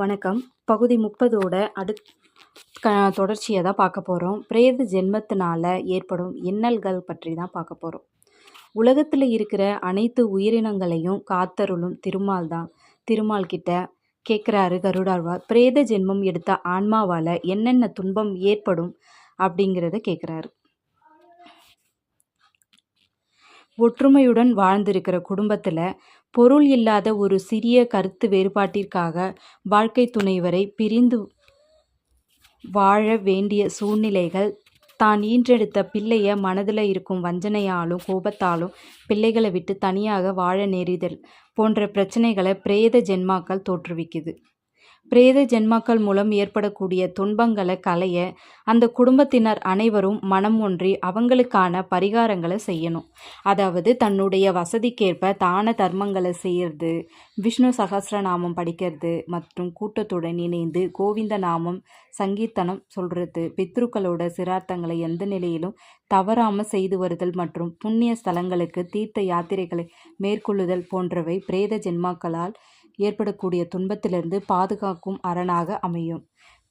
வணக்கம். பகுதி முப்பதோட அடுத் க தொடர்ச்சியை தான் பார்க்க போகிறோம் பிரேத ஜென்மத்தினால ஏற்படும் இன்னல்கள் பற்றி தான் பார்க்க போகிறோம் உலகத்தில் இருக்கிற அனைத்து உயிரினங்களையும் காத்தருளும் திருமால் தான். திருமால் கிட்ட கேட்குறாரு கருடாழ்வார். பிரேத ஜென்மம் எடுத்த ஆன்மாவால் என்னென்ன துன்பம் ஏற்படும் அப்படிங்கிறத கேட்குறாரு ஒற்றுமையுடன் வாழ்ந்திருக்கிற குடும்பத்தில் பொருள் இல்லாத ஒரு சிறிய கருத்து வேறுபாட்டிற்காக வாழ்க்கை துணைவரை பிரிந்து வாழ வேண்டிய சூழ்நிலைகள். தான் ஈன்றெடுத்த பிள்ளைய மனதில் இருக்கும் வஞ்சனையாலும் கோபத்தாலும் பிள்ளைகளை விட்டு தனியாக வாழ நேரிதல் போன்ற பிரச்சனைகளை பிரேத ஜென்மாக்கள் தோற்றுவிக்குது. பிரேத ஜென்மாக்கள் மூலம் ஏற்படக்கூடிய துன்பங்களை களைய அந்த குடும்பத்தினர் அனைவரும் மனம் ஒன்றி அவங்களுக்கான பரிகாரங்களை செய்யணும். அதாவது தன்னுடைய வசதிக்கேற்ப தான தர்மங்களை செய்கிறது விஷ்ணு சகசிரநாமம் படிக்கிறது மற்றும் கூட்டத்துடன் இணைந்து கோவிந்த நாமம் சங்கீர்த்தனம் சொல்கிறது பித்ருக்களோட சிரார்த்தங்களை எந்த நிலையிலும் தவறாமல் செய்து வருதல் மற்றும் புண்ணிய ஸ்தலங்களுக்கு தீர்த்த யாத்திரைகளை மேற்கொள்ளுதல் போன்றவை பிரேத ஜென்மாக்களால் ஏற்படக்கூடிய துன்பத்திலிருந்து பாதுகாக்கும் அரணாக அமையும்.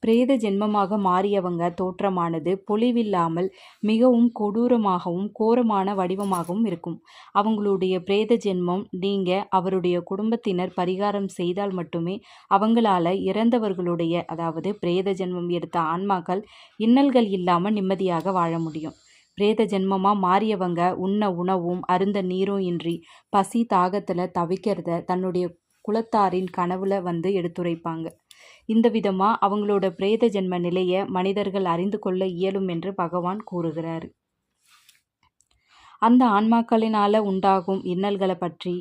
பிரேத ஜென்மமாக மாறியவங்க தோற்றமானது பொலிவில்லாமல் மிகவும் கொடூரமாகவும் கோரமான வடிவமாகவும் இருக்கும். அவங்களுடைய பிரேத ஜென்மம் நீங்க அவருடைய குடும்பத்தினர் பரிகாரம் செய்தால் மட்டுமே அவங்களால இறந்தவர்களுடைய அதாவது பிரேத ஜென்மம் எடுத்த ஆன்மாக்கள் இன்னல்கள் இல்லாமல் நிம்மதியாக வாழ முடியும். பிரேத ஜென்மமாக மாறியவங்க உண்ண உணவும் அருந்த நீரும் இன்றி பசி தாகத்தில் தவிக்கிறத தன்னுடைய குலத்தாரின் கனவுல வந்து எடுத்துரைப்பாங்க. இந்த விதமாக அவங்களோட பிரேத ஜென்ம நிலையை மனிதர்கள் அறிந்து கொள்ள இயலும் என்று பகவான் கூறுகிறார். அந்த ஆன்மாக்களினால் உண்டாகும் இன்னல்களை பற்றி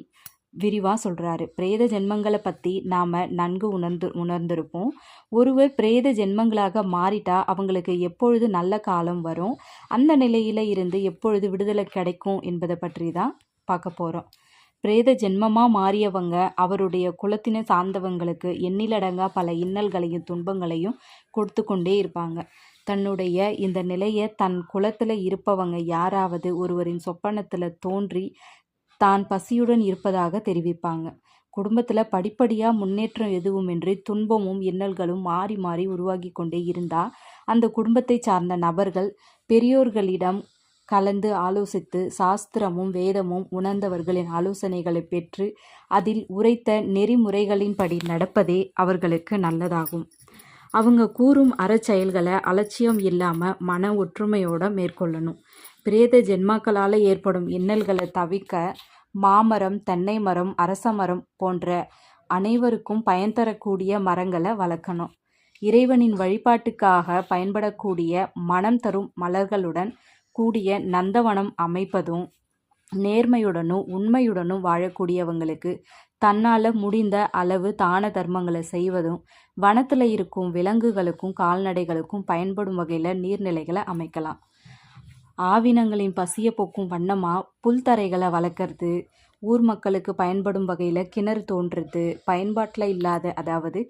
விரிவாக சொல்கிறாரு பிரேத ஜென்மங்களை பற்றி நாம் நன்கு உணர்ந்து உணர்ந்திருப்போம். ஒருவர் பிரேத ஜென்மங்களாக மாறிட்டா அவங்களுக்கு எப்பொழுது நல்ல காலம் வரும்? அந்த நிலையில் இருந்து எப்பொழுது விடுதலை கிடைக்கும் என்பதை பற்றி தான் பார்க்க போகிறோம் பிரேத ஜென்மமாக மாறியவங்க அவருடைய குலத்தினை சார்ந்தவங்களுக்கு எண்ணிலடங்கா பல இன்னல்களையும் துன்பங்களையும் கொடுத்து கொண்டே இருப்பாங்க. தன்னுடைய இந்த நிலையை தன் குலத்தில் இருப்பவங்க யாராவது ஒருவரின் சொப்பனத்தில் தோன்றி தான் பசியுடன் இருப்பதாக தெரிவிப்பாங்க. குடும்பத்தில் படிப்படியாக முன்னேற்றம் எதுவுமின்றி துன்பமும் இன்னல்களும் மாறி மாறி உருவாகி கொண்டே இருந்தால் அந்த குடும்பத்தை சார்ந்த நபர்கள் பெரியோர்களிடம் கலந்து ஆலோசித்து சாஸ்திரமும் வேதமும் உணர்ந்தவர்களின் ஆலோசனைகளை பெற்று அதில் உரைத்த நெறிமுறைகளின்படி நடப்பதே அவர்களுக்கு நல்லதாகும். அவங்க கூறும் அறச்செயல்களை அலட்சியம் இல்லாமல் மன ஒற்றுமையோடு மேற்கொள்ளணும். பிரேத ஜென்மாக்களால் ஏற்படும் இன்னல்களை தவிர்க்க மாமரம் தென்னை மரம் அரச மரம் போன்ற அனைவருக்கும் பயன் தரக்கூடிய மரங்களை வளர்க்கணும். இறைவனின் வழிபாட்டுக்காக பயன்படக்கூடிய மனம் தரும் மலர்களுடன் கூடிய நந்தவனம் அமைப்பதும் நேர்மையுடனும் உண்மையுடனும் வாழக்கூடியவங்களுக்கு தன்னால் முடிந்த அளவு தான தர்மங்களை செய்வதும் வனத்தில் இருக்கும் விலங்குகளுக்கும் கால்நடைகளுக்கும் பயன்படும் வகையில் நீர்நிலைகளை அமைக்கலாம். ஆவினங்களின் பசிய போக்கும் வண்ணமாக புல்தரைகளை வளர்க்குறது ஊர் மக்களுக்கு பயன்படும் வகையில் கிணறு தோன்றுறது பயன்பாட்டில் இல்லாத அதாவது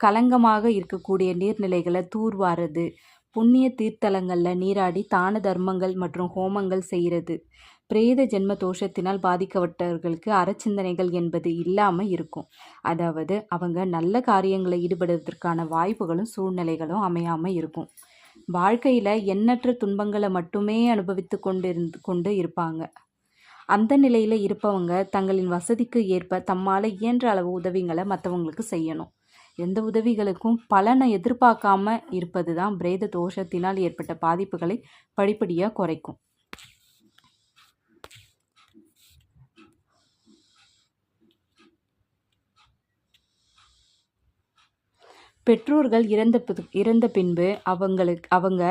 களங்கமாக இருக்கக்கூடிய நீர்நிலைகளை தூர்வாருது புண்ணிய தீர்த்தலங்களில் நீராடி தான தர்மங்கள் மற்றும் ஹோமங்கள் செய்கிறது பிரேத ஜென்ம தோஷத்தினால் பாதிக்கப்பட்டவர்களுக்கு அறச்சிந்தனைகள் என்பது இல்லாமல் இருக்கும். அதாவது அவங்க நல்ல காரியங்களை ஈடுபடுவதற்கான வாய்ப்புகளும் சூழ்நிலைகளும் அமையாமல் இருக்கும். வாழ்க்கையில் எண்ணற்ற துன்பங்களை மட்டுமே அனுபவித்து கொண்டு இருந்து கொண்டு இருப்பாங்க. அந்த நிலையில் இருப்பவங்க தங்களின் வசதிக்கு ஏற்ப தம்மால் இயன்ற அளவு உதவிங்களை மற்றவங்களுக்கு செய்யணும். எந்த உதவிகளுக்கும் பலனை எதிர்பார்க்காம இருப்பது தான் பிரேத தோஷத்தினால் ஏற்பட்ட பாதிப்புகளை படிப்படியாக குறைக்கும். பெற்றோர்கள் இறந்த இறந்த பின்பு அவங்களுக்கு அவங்க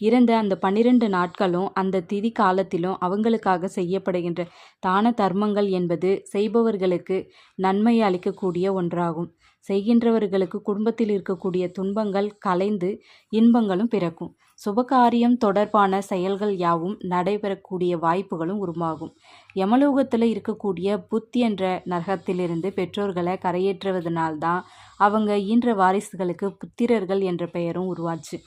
இறந்த அந்த பன்னிரெண்டு நாட்களும் அந்த திதி காலத்திலும் அவங்களுக்காக செய்யப்படுகின்ற தான தர்மங்கள் என்பது செய்பவர்களுக்கு நன்மை அளிக்கக்கூடிய ஒன்றாகும். செய்கின்றவர்களுக்கு குடும்பத்தில் இருக்கக்கூடிய துன்பங்கள் கலைந்து இன்பங்களும் பிறக்கும். சுபகாரியம் தொடர்பான செயல்கள் யாவும் நடைபெறக்கூடிய வாய்ப்புகளும் உருவாகும். யமலோகத்தில் இருக்கக்கூடிய புத்தி என்ற நரகத்திலிருந்து பெற்றோர்களை கரையேற்றுவதனால்தான் அவங்க ஈன்ற வாரிசுகளுக்கு புத்திரர்கள் என்ற பெயரும் உருவாச்சு.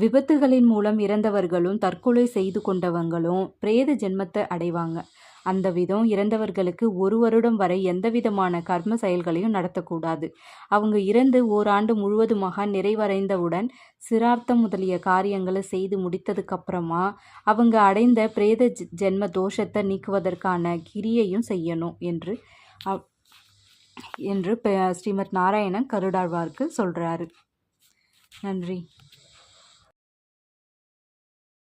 விபத்துகளின் மூலம் இறந்தவர்களும் தற்கொலை செய்து கொண்டவங்களும் பிரேத ஜென்மத்தை அடைவாங்க. அந்த விதம் இறந்தவர்களுக்கு ஒரு வருடம் வரை எந்தவிதமான கர்ம செயல்களையும் நடத்தக்கூடாது. அவங்க இறந்து ஓராண்டு முழுவதுமாக நிறைவடைந்தவுடன் சிரார்த்தம் முதலிய காரியங்களை செய்து முடித்ததுக்கப்புறமா அவங்க அடைந்த பிரேத ஜ- ஜென்ம தோஷத்தை நீக்குவதற்கான கிரியையும் செய்யணும் என்று அவ்- என்று பெ- ஸ்ரீமத் நாராயணன் கருடாழ்வார்க்கு சொல்கிறாரு நன்றி.